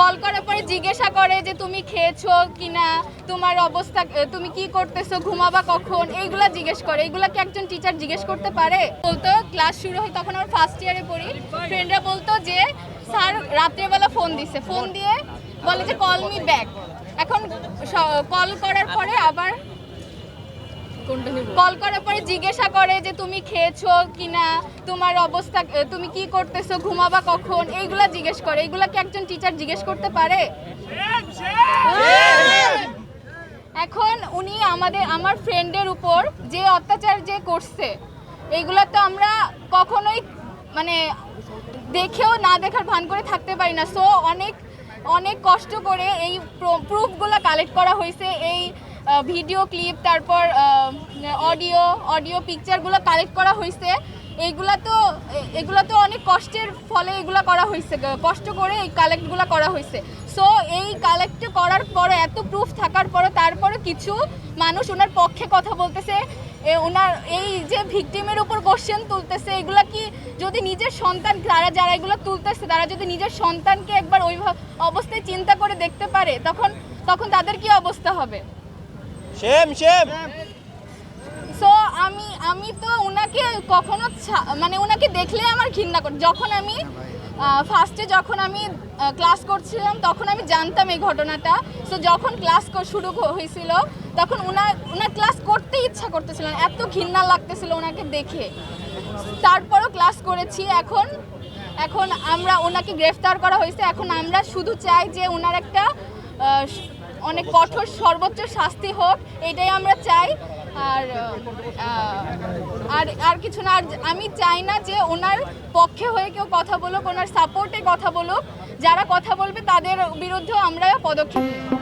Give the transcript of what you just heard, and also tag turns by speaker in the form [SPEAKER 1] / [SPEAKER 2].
[SPEAKER 1] Call করার পরে জিজ্ঞাসা করে যে তুমি খেয়েছো কিনা, তোমার অবস্থা তুমি কি করতেছো, ঘুমাবা কখন? এইগুলো জিজ্ঞেস করে। এইগুলা কি একজন টিচার জিজ্ঞেস করতে পারে? বলতো ক্লাস শুরু হয় তখন আমার ফার্স্ট ইয়ারে পড়ি। ফ্রেন্ডরা বলতো যে, স্যার, রাত্রেবেলা ফোন দিছে। ফোন দিয়ে বলে যে কল মি ব্যাক এখন কল করার পরে আবার কল করার পরে জিজ্ঞাসা করে যে তুমি খেয়েছো কিনা, তোমার অবস্থা তুমি কি করতেছো, ঘুমাবা কখন? এইগুলা জিজ্ঞেস করে। এইগুলা কি একজন টিচার জিজ্ঞেস করতে পারে? এখন উনি আমাদের, আমার ফ্রেন্ডের উপর যে অত্যাচার যে করছে, এইগুলা তো আমরা কখনোই মানে দেখেও না দেখার ভান করে থাকতে পারি না। সো অনেক অনেক কষ্ট করে এই প্রুফগুলো কালেক্ট করা হয়েছে। এই ভিডিও ক্লিপ, তারপর অডিও অডিও পিকচারগুলো কালেক্ট করা হয়েছে এইগুলা তো, এগুলা তো অনেক কষ্টের ফলে এগুলা করা হয়েছে কষ্ট করে এই কালেক্টগুলো করা হয়েছে সো এই কালেক্ট করার পরে, এত প্রুফ থাকার পরে, তারপরে কিছু মানুষ ওনার পক্ষে কথা বলতেছে। ওনার, এই যে ভিকটিমের উপর কোশ্চেন তুলতেছে, এগুলা কি যদি নিজের সন্তান তারা যারা এগুলো তুলতেছে, তারা যদি নিজের সন্তানকে একবার ওই অবস্থায় চিন্তা করে দেখতে পারে, তখন তখন তাদের কি অবস্থা হবে?
[SPEAKER 2] শেম শেম
[SPEAKER 1] সো আমি আমি তো ওনাকে কখনো ছা- মানে ওনাকে দেখলে আমার ঘৃণা কর যখন আমি ফার্স্টে যখন আমি ক্লাস করছিলাম তখন আমি জানতাম এই ঘটনাটা। সো যখন ক্লাস শুরু হয়েছিল তখন ওনার ওনার ক্লাস করতে ইচ্ছা করতেছিল এত ঘৃণা লাগতেছিল ওনাকে দেখে। তারপরও ক্লাস করেছি এখন এখন আমরা ওনাকে গ্রেফতার করা হয়েছে এখন আমরা শুধু চাই যে ওনার একটা অনেক কঠোর, সর্বোচ্চ শাস্তি হোক, এটাই আমরা চাই। আর আর আর কিছু না, আর আমি চাই না যে ওনার পক্ষে হয়ে কেউ কথা বলুক, ওনার সাপোর্টে কথা বলুক। যারা কথা বলবে তাদের বিরুদ্ধেও আমরা পদক্ষেপ নেব।